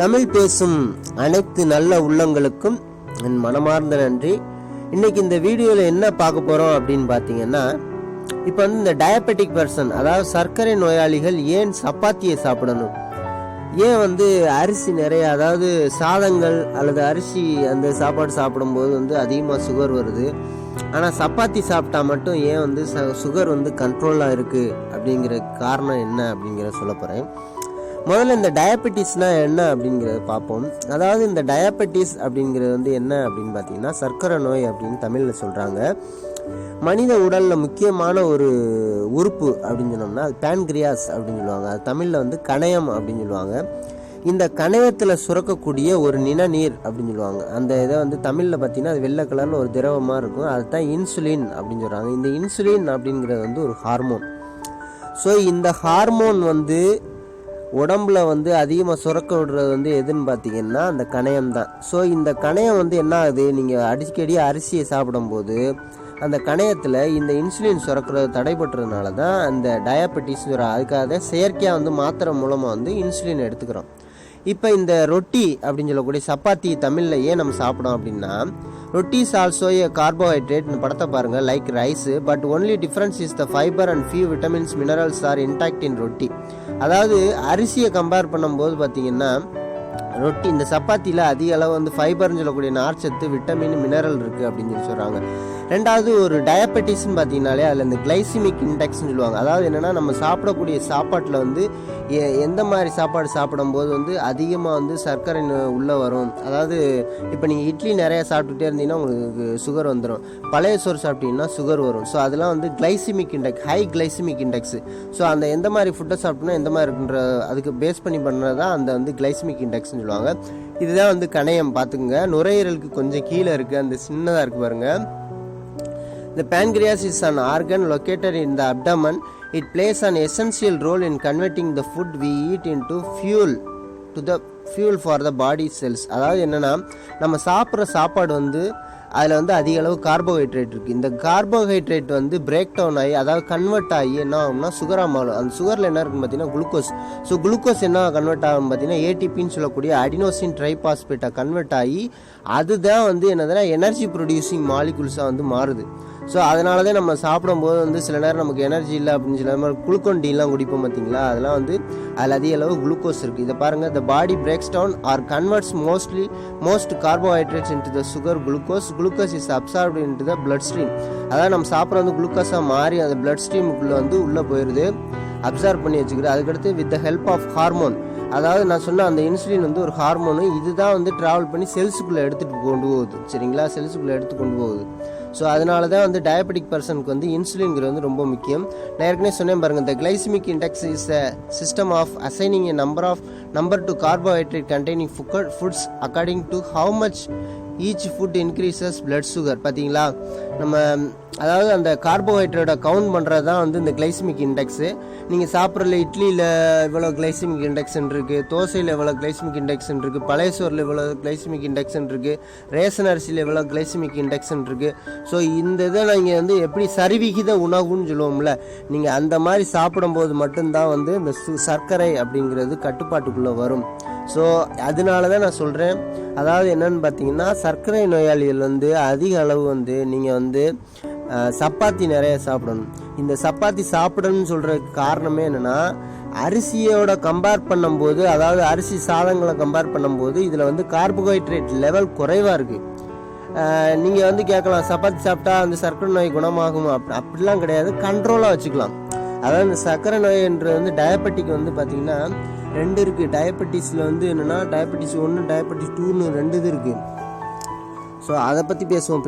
தமிழ் பேசும் அனைத்து நல்ல உள்ளங்களுக்கும் என் மனமார்ந்த நன்றி. இன்னைக்கு இந்த வீடியோவில் என்ன பார்க்க போகிறோம் அப்படின்னு பார்த்தீங்கன்னா இப்போ வந்து இந்த டயபெட்டிக் பர்சன் அதாவது சர்க்கரை நோயாளிகள் ஏன் சப்பாத்தியை சாப்பிடணும்? ஏன் வந்து அரிசி நிறைய அதாவது சாதங்கள் அல்லது அரிசி அந்த சாப்பாடு சாப்பிடும்போது வந்து அதிகமாக சுகர் வருது. ஆனால் சப்பாத்தி சாப்பிட்டா மட்டும் ஏன் வந்து சுகர் வந்து கண்ட்ரோலாக இருக்குது அப்படிங்கிற காரணம் என்ன அப்படிங்கிற சொல்ல போகிறேன் முதல்ல இந்த டயபெட்டிஸ்னால் என்ன அப்படிங்கிறத பார்ப்போம். அதாவது இந்த டயபெட்டிஸ் அப்படிங்கிறது வந்து என்ன அப்படின்னு பார்த்தீங்கன்னா சர்க்கரை நோய் அப்படின்னு தமிழில் சொல்கிறாங்க மனித உடலில் முக்கியமான ஒரு உறுப்பு அப்படின்னு சொன்னோம்னா அது பேன்கிரியாஸ் அப்படின்னு சொல்லுவாங்க. அது தமிழில் வந்து கணையம் அப்படின்னு சொல்லுவாங்க. இந்த கணையத்தில் சுரக்கக்கூடிய ஒரு நிணநீர் அப்படின்னு சொல்லுவாங்க. அந்த இதை வந்து தமிழில் பார்த்தீங்கன்னா அது வெள்ளை கலரில் ஒரு திரவமாக இருக்கும். அதுதான் இன்சுலின் அப்படின்னு சொல்கிறாங்க இந்த இன்சுலின் அப்படிங்கிறது வந்து ஒரு ஹார்மோன் ஸோ இந்த ஹார்மோன் வந்து உடம்புல வந்து அதிகமாக சுரக்க விடுறது வந்து எதுன்னு பார்த்தீங்கன்னா அந்த கணையம் தான் ஸோ இந்த கணையம் வந்து என்ன ஆகுது? நீங்கள் அடிக்கடி அரிசியை சாப்பிடும்போது அந்த கணையத்தில் இந்த இன்சுலின் சுரக்கிறது தடைபட்டுறதுனால தான் அந்த டயபெட்டிஸ் வரும் அதுக்காக செயற்கையாக வந்து மாத்திரை மூலமாக வந்து இன்சுலின் எடுத்துக்கிறோம். இப்போ இந்த ரொட்டி அப்படின்னு சொல்லக்கூடிய சப்பாத்தி தமிழில் ஏன் நம்ம சாப்பிடோம் அப்படின்னா ரொட்டிஸ் ஆல்சோ ஏ கார்போஹைட்ரேட் படத்தை பாருங்கள் like rice but only difference is the fibre and few vitamins minerals are intact in roti. அதாவது அரிசியை கம்பேர் பண்ணும்போது பார்த்தீங்கன்னா ரொட்டி இந்த சப்பாத்தியில் அதிக அளவு வந்து ஃபைபர்னு சொல்லக்கூடிய நார்ச்சத்து விட்டமின் மினரல் இருக்குது அப்படின்னு சொல்லி சொல்கிறாங்க ரெண்டாவது ஒரு டயபெட்டிஸ்னு பார்த்தீங்கனாலே அதில் இந்த கிளைசிமிக் இண்டெக்ஸ்னு சொல்லுவாங்க. அதாவது என்னென்னா நம்ம சாப்பிடக்கூடிய சாப்பாட்டில் வந்து எ- எந்த மாதிரி சாப்பாடு சாப்பிடும்போது வந்து அதிகமாக வந்து சர்க்கரை உள்ளே வரும். அதாவது இப்போ நீங்கள் இட்லி நிறையா சாப்பிட்டுட்டே இருந்தீங்கன்னா உங்களுக்கு சுகர் வந்துடும் பழைய சோறு சாப்பிட்டீங்கன்னா சுகர் வரும். ஸோ அதெல்லாம் வந்து glycemic index high glycemic index so அந்த எந்த மாதிரி ஃபுட்டை சாப்பிட்டோம்னா எந்த மாதிரி இருக்குன்ற அதுக்கு பேஸ் பண்ணி பண்ணுறது தான் அந்த வந்து கிளைசிமிக் இண்டெக்ஸ்னு சொல்லுவாங்க. இதுதான் வந்து கணையம். பார்த்துக்குங்க. நுரையீரலுக்கு கொஞ்சம் கீழே இருக்குது அந்த சின்னதாக இருக்குது பாருங்கள் The pancreas is an organ located in the abdomen. It plays an essential role in converting the food we eat into fuel to the fuel for the body cells அதாவது என்னென்னா நம்ம சாப்பிட்ற சாப்பாடு வந்து அதில் வந்து அதிக அளவு கார்போஹைட்ரேட் இருக்குது இந்த கார்போஹைட்ரேட் வந்து பிரேக் டவுன் ஆகி அதாவது கன்வெர்ட் ஆகி என்ன ஆகும்னா சுகராக மாறும். அந்த சுகரில் என்ன இருக்குன்னு பார்த்தீங்கன்னா குளுக்கோஸ் ஸோ குளுக்கோஸ் என்ன கன்வெர்ட் ஆகும் பார்த்தீங்கன்னா ஏடிபின்னு சொல்லக்கூடிய அடினோசின் ட்ரைபாஸ்பேட்டாக கன்வெர்ட் ஆகி அதுதான் வந்து என்னதுன்னா எனர்ஜி ப்ரொடியூசிங் மாலிகுல்ஸாக வந்து மாறுது. ஸோ அதனால தான் நம்ம சாப்பிடும்போது வந்து சில நேரம் நமக்கு எனர்ஜி இல்லை அப்படின்னு சில மாதிரி குளுக்கொண்டிலாம் குடிப்போம் பார்த்தீங்களா அதெல்லாம் வந்து அதில் அதிக அளவு குளுக்கோஸ் இருக்குது இதை பாருங்கள் the body breaks down or converts mostly most carbohydrates into the sugar glucose glucose is absorbed into the blood stream அதாவது நம்ம சாப்பிட்ற வந்து குளுக்கோஸாக மாறி அந்த பிளட் ஸ்ட்ரீமுக்குள்ளே வந்து உள்ளே போயிடுது. அப்சார்ப் பண்ணி வச்சுக்கிறது. அதுக்கடுத்து with the help of hormone அதாவது நான் சொன்ன அந்த இன்சுலின் வந்து ஒரு ஹார்மோனு இதுதான் வந்து ட்ராவல் பண்ணி செல்ஸுக்குள்ளே எடுத்துகிட்டு கொண்டு போகுது. சரிங்களா? செல்ஸுக்குள்ளே எடுத்து கொண்டு போகுது. ஸோ அதனால தான் வந்து டயபெட்டிக் பர்சனுக்கு வந்து இன்சுலின்ங்கிறது வந்து ரொம்ப முக்கியம். நான் ஏற்கனவே சொன்னேன் பாருங்க இந்த glycemic index is a system of assigning a number of number to carbohydrate containing foods according to how much each food increases blood sugar பார்த்தீங்களா நம்ம அதாவது அந்த கார்போஹைட்ரேட்டை கவுண்ட் பண்ணுறது தான் வந்து இந்த கிளைசிமிக் இண்டெக்ஸு நீங்கள் சாப்பிட்றதுல இட்லியில் இவ்வளோ கிளைசிமிக் இண்டெக்ஸ்ன்னு இருக்குது தோசையில் எவ்வளோ கிளைசிமிக் இண்டெக்ஸ்ன்னு இருக்குது பழைய சோறில் இவ்வளோ கிளைசிமிக் இண்டெக்ஸ்ன்னு இருக்குது ரேஷன் அரிசியில் எவ்வளோ கிளைசிமிக் இண்டெக்ஷன் இருக்குது ஸோ இந்த இதை நீங்கள் வந்து எப்படி சரிவிகித உணவுன்னு சொல்லுவோம்ல நீங்கள் அந்த மாதிரி சாப்பிடும்போது மட்டும்தான் வந்து இந்த சு- சர்க்கரை அப்படிங்கிறது கட்டுப்பாட்டுக்குள்ளே வரும். ஸோ அதனால தான் நான் சொல்கிறேன் அதாவது என்னென்னு பார்த்தீங்கன்னா சர்க்கரை நோயாளிகள் வந்து அதிக அளவு வந்து நீங்கள் வந்து சப்பாத்தி நிறைய சாப்பிடணும். இந்த சப்பாத்தி சாப்பிடணும்னு சொல்கிறதுக்கு காரணமே என்னென்னா அரிசியோட கம்பேர் பண்ணும்போது அதாவது அரிசி சாதங்களை கம்பேர் பண்ணும்போது இதில் வந்து கார்போஹைட்ரேட் லெவல் குறைவாக இருக்குது நீங்கள் வந்து கேட்கலாம் சப்பாத்தி சாப்பிட்டா அந்த சர்க்கரை நோய் குணமாகும்? அப் அப்படிலாம் கிடையாது. கண்ட்ரோலாக வச்சுக்கலாம். அதாவது இந்த சர்க்கரை நோய்ன்றது வந்து டயபெட்டிக் வந்து பார்த்திங்கன்னா ரெண்டு இருக்குது டயபெட்டிஸில் வந்து என்னென்னா டயபெட்டிஸ் ஒன்று டயபெட்டிஸ் டூன்னு ரெண்டு இது இருக்குது ஸோ அதை பற்றி பேசுவோம்